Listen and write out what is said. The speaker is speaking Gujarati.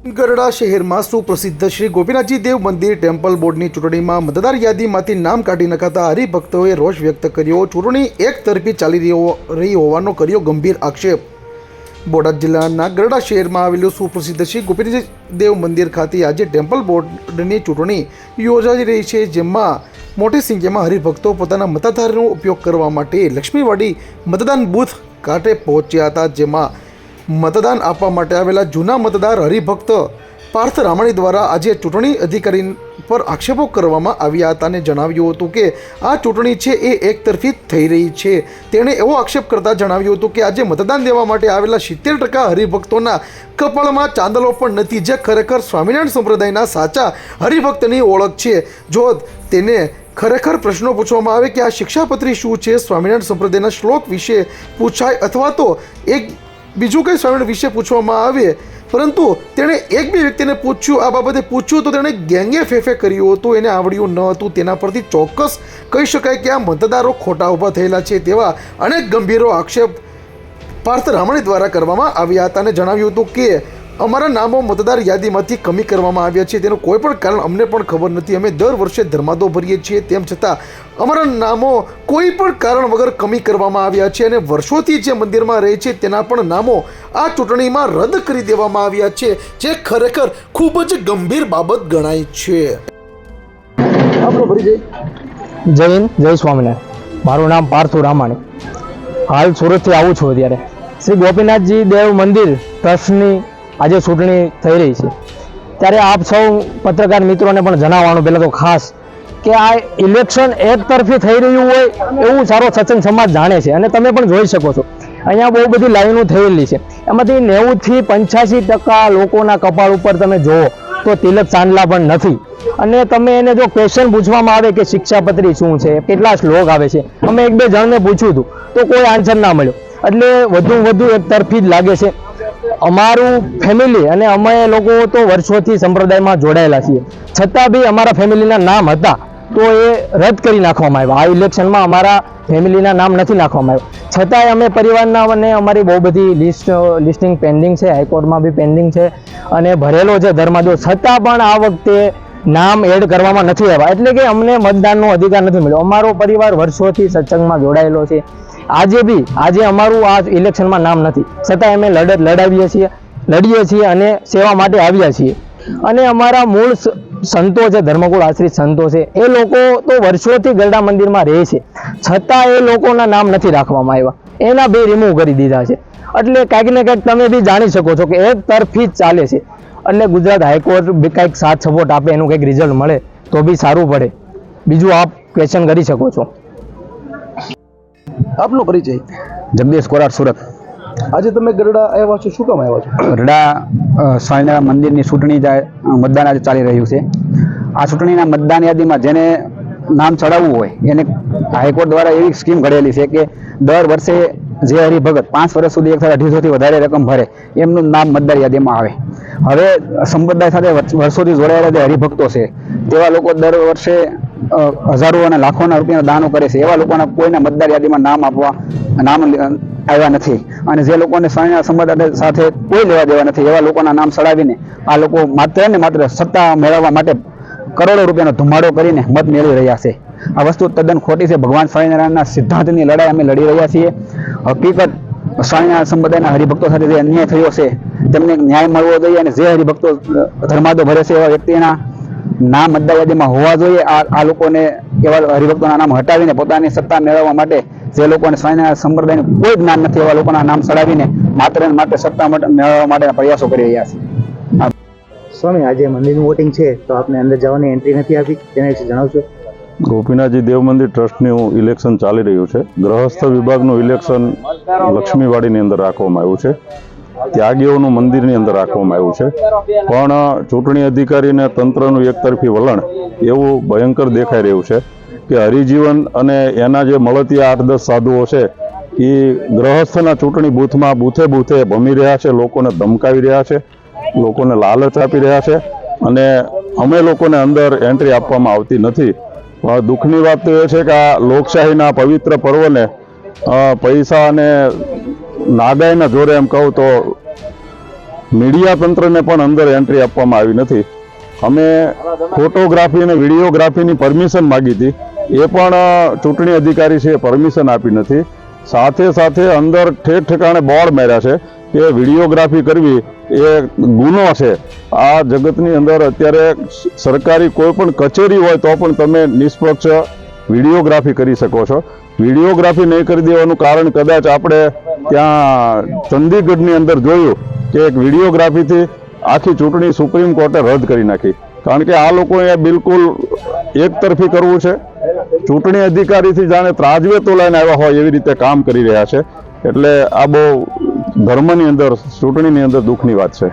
ગરડા શહેરમાં સુપ્રસિદ્ધ શ્રી ગોપીનાથજી દેવ મંદિર ટેમ્પલ બોર્ડની ચૂંટણીમાં મતદાર યાદીમાંથી નામ કાઢી નખાતા હરિભક્તોએ રોષ વ્યક્ત કર્યો. ચૂંટણી એક તરફી ચાલી રહી હોવાનો કર્યો ગંભીર આક્ષેપ. બોટાદ જિલ્લાના ગરડા શહેરમાં આવેલું સુપ્રસિદ્ધ શ્રી ગોપીનાથજી દેવ મંદિર ખાતે આજે ટેમ્પલ બોર્ડની ચૂંટણી યોજાઈ રહી છે, જેમાં મોટી સંખ્યામાં હરિભક્તો પોતાના મતાધારનો ઉપયોગ કરવા માટે લક્ષ્મીવાડી મતદાન બૂથ કાંઠે પહોંચ્યા હતા, જેમાં મતદાન આપવા માટે આવેલા જૂના મતદાર હરિભક્ત પાર્થ રામાણી દ્વારા આજે ચૂંટણી અધિકારી પર આક્ષેપો કરવામાં આવ્યા હતા અને જણાવ્યું હતું કે આ ચૂંટણી છે એ એકતરફી થઈ રહી છે. તેણે એવો આક્ષેપ કરતા જણાવ્યું હતું કે આજે મતદાન દેવા માટે આવેલા સિત્તેર ટકા હરિભક્તોના કપાળમાં ચાંદલો પણ નથી જે ખરેખર સ્વામિનારાયણ સંપ્રદાયના સાચા હરિભક્તની ઓળખ છે. જો તેને ખરેખર પ્રશ્નો પૂછવામાં આવે કે આ શિક્ષાપત્રી શું છે? સ્વામિનારાયણ સંપ્રદાયના શ્લોક વિશે પૂછાય અથવા તો એક બીજું કંઈ સ્વામિનારાયણ વિશે પૂછવામાં આવે, પરંતુ તેણે એક બે વ્યક્તિને પૂછ્યું, આ બાબતે પૂછ્યું તો તેણે ગેંગે ફેફે કર્યું હતું, એને આવડ્યું ન હતું, તેના પરથી ચોક્કસ કહી શકાય કે આ મતદારો ખોટા ઊભા થયેલા છે તેવા અનેક ગંભીરો આક્ષેપ પાર્થ રામણી દ્વારા કરવામાં આવ્યા હતા અને જણાવ્યું હતું કે અમારા નામો મતદાર યાદીમાંથી કમી કરવામાં આવ્યા છે. તેનું કોઈ પણ કારણ અમને પણ ખબર નથી. અમે દર વર્ષે ધર્માદો ભરીએ છીએ. તેમ છતાં અમારા નામો કોઈ પણ કારણ વગર કમી કરવામાં આવ્યા છે અને વર્ષોથી જે મંદિરમાં રહે છે તેના પણ નામો આ ચૂંટણીમાં રદ કરી દેવામાં આવ્યા છે જે ખરેખર ખૂબ જ ગંભીર બાબત ગણાય છે. આપણો જય હિન્દ જય સ્વામિનારાયણ. મારું નામ પાર્થુ રામાણી. હાલ સુરતથી આવું છું અત્યારે. શ્રી ગોપીનાથજી દેવ મંદિર ટ્રસ્ટની આજે ચૂંટણી થઈ રહી છે. ત્યારે આપ સૌ પત્રકાર મિત્રોને પણ જણાવવાનું પહેલાં તો ખાસ કે આ ઇલેક્શન એક તરફી થઈ રહ્યું હોય એવું સારો સચન સમાજ જાણે છે અને તમે પણ જોઈ શકો છો. અહીંયા બહુ બધી લાઈનો થયેલી છે. એમાંથી નેવુંથી પંચ્યાસી ટકા લોકોના કપાળ ઉપર તમે જુઓ તો તિલક ચાંદલા પણ નથી. અને તમે એને જો ક્વેશ્ચન પૂછવામાં આવે કે શિક્ષાપત્રી શું છે, કેટલા શ્લોક આવે છે, અમે એક બે જણને પૂછ્યું હતું તો કોઈ આન્સર ના મળ્યો. એટલે વધુ વધુ એક તરફી જ લાગે છે. અમારું ફેમિલી અને અમે લોકો તો વર્ષોથી સંપ્રદાયમાં જોડાયેલા છીએ. છતાં બી અમારા ફેમિલીના નામ હતા, તો એ રદ કરી નાખવામાં આવ્યા. આ ઇલેક્શનમાં અમારા ફેમિલીના નામ નથી નાખવામાં આવ્યા. છતાંય અમે પરિવારના અને અમારી બહુ બધી લિસ્ટ લિસ્ટિંગ પેન્ડિંગ છે હાઈકોર્ટમાં બી પેન્ડિંગ છે, અને ભરેલો છે ધર્માદો છતાં પણ આ વખતે નામ એડ કરવામાં નથી આવ્યા. એટલે કે અમને મતદાનનો અધિકાર નથી મળ્યો. અમારો પરિવાર વર્ષોથી સત્સંગમાં જોડાયેલો છે. આજે બી, આજે અમારું આ ઇલેક્શનમાં નામ નથી. છતાં અમે લડત લડાવીએ છીએ, લડીએ છીએ અને સેવા માટે આવ્યા છીએ. અને અમારા મૂળ સંતો છે, ધર્મકુળ આશ્રિત સંતો છે, એ લોકો તો વર્ષોથી ગરડા મંદિરમાં રહે છે. છતાં એ લોકોના નામ નથી રાખવામાં આવ્યા. એના બે રિમૂવ કરી દીધા છે. એટલે કાંઈક ને કાંઈક તમે બી જાણી શકો છો કે એક તરફી જ ચાલે છે. એટલે ગુજરાત હાઈકોર્ટ બી કાંઈક સાથ સપોર્ટ આપે, એનું કંઈક રિઝલ્ટ મળે, તો બી સારું પડે. બીજું આપ ક્વેશ્ચન કરી શકો છો. આપનો પરિચય? જગદીશ કોરાટ સુરત. આજે તમે ગરડા આવ્યા છો શું કામ આવ્યા છો? ગરડા સ્વામિનારાયણ મંદિરની ચૂંટણી મતદાન આજે ચાલી રહ્યું છે. આ ચૂંટણીના મતદાન યાદીમાં જેને નામ ચડાવવું હોય એને હાઈકોર્ટ દ્વારા એવી સ્કીમ ઘડેલી છે કે દર વર્ષે જે હરિભગત પાંચ વર્ષ સુધી એક અઢીસોથી વધારે રકમ ભરે એમનું નામ મતદાર યાદીમાં આવે. હવે સંપ્રદાય સાથે વર્ષોથી જોડાયેલા જે હરિભક્તો છે તેવા લોકો દર વર્ષે હજારો અને લાખોના રૂપિયાના દાનો કરે છે. એવા લોકોના કોઈના મતદાર યાદીમાં નામ આપવા, નામ આવ્યા નથી. અને જે લોકોને સ્વામિનારાયણ સંબંધ સાથે કોઈ લેવા દેવા નથી, એવા લોકોના નામ ચડાવીને આ લોકો માત્ર ને માત્ર સત્તા મેળવવા માટે કરોડો રૂપિયાનો ધુમાડો કરીને મત મેળવી રહ્યા છે. આ વસ્તુ તદ્દન ખોટી છે. ભગવાન સ્વામિનારાયણના સિદ્ધાંતની લડાઈ અમે લડી રહ્યા છીએ. હકીકત, સ્વામિનારાયણ સંપ્રદાયના હરિભક્તો સાથે જે અન્યાય થયો છે, તેમને ન્યાય મળવો જોઈએ અને જે હરિભક્તો ધર્માદો ભરે છે એવા વ્યક્તિના નામ અદાવાદીમાં હોવા જોઈએ. આ આ લોકોને એવા હરિભક્તોના નામ હટાવીને પોતાની સત્તા મેળવવા માટે જે લોકોને સ્વામિનારાયણ સંપ્રદાયનું કોઈ જ્ઞાન નથી એવા લોકોના નામ ચડાવીને માત્ર ને માત્ર સત્તા મેળવવા માટેના પ્રયાસો કરી રહ્યા છે. સ્વામી આજે મંદિરનું વોટિંગ છે તો આપને અંદર જવાની એન્ટ્રી નથી આપી? તેના વિશે જણાવશો? ગોપીનાથજી દેવ મંદિર ટ્રસ્ટનું ઇલેક્શન ચાલી રહ્યું છે. ગ્રહસ્થ વિભાગનું ઇલેક્શન લક્ષ્મીવાડીની અંદર રાખવામાં આવ્યું છે. ત્યાગીઓનું મંદિરની અંદર રાખવામાં આવ્યું છે. પણ ચૂંટણી અધિકારીને તંત્રનું એકતરફી વલણ એવું ભયંકર દેખાઈ રહ્યું છે કે હરિજીવન અને એના જે મળતિયા આઠ દસ સાધુઓ છે, એ ગ્રહસ્થના ચૂંટણી બૂથમાં બૂથે બૂથે ભમી રહ્યા છે, લોકોને ધમકાવી રહ્યા છે, લોકોને લાલચ આપી રહ્યા છે અને અમે લોકોને અંદર એન્ટ્રી આપવામાં આવતી નથી. દુઃખની વાત તો એ છે કે આ લોકશાહીના પવિત્ર પર્વને પૈસા અને નાગાઈના જોરે એમ કહું તો મીડિયા તંત્રને પણ અંદર એન્ટ્રી આપવામાં આવી નથી. અમે ફોટોગ્રાફી અને વિડીયોગ્રાફીની પરમિશન માગી હતી. એ પણ ચૂંટણી અધિકારી છે પરમિશન આપી નથી. સાથે સાથે અંદર ઠેર ઠેકાણે બોર્ડ માર્યા છે કે વિડીયોગ્રાફી કરવી એ ગુનો છે. આ જગતની અંદર અત્યારે સરકારી કોઈ પણ કચેરી હોય તો પણ તમે નિષ્પક્ષ વિડીયોગ્રાફી કરી શકો છો. વિડીયોગ્રાફી નહીં કરી દેવાનું કારણ કદાચ આપણે ત્યાં ચંદીગઢની અંદર જોયું કે એક વિડીયોગ્રાફીથી આખી ચૂંટણી સુપ્રીમ કોર્ટે રદ કરી નાખી. કારણ કે આ લોકોએ બિલકુલ એકતરફી કરવું છે. ચૂંટણી અધિકારીથી જાણે ત્રાજવે તોલાઈને આવ્યા હોય એવી રીતે કામ કરી રહ્યા છે. એટલે આ બહુ ધર્મની અંદર, ચૂંટણીની અંદર દુઃખની વાત છે.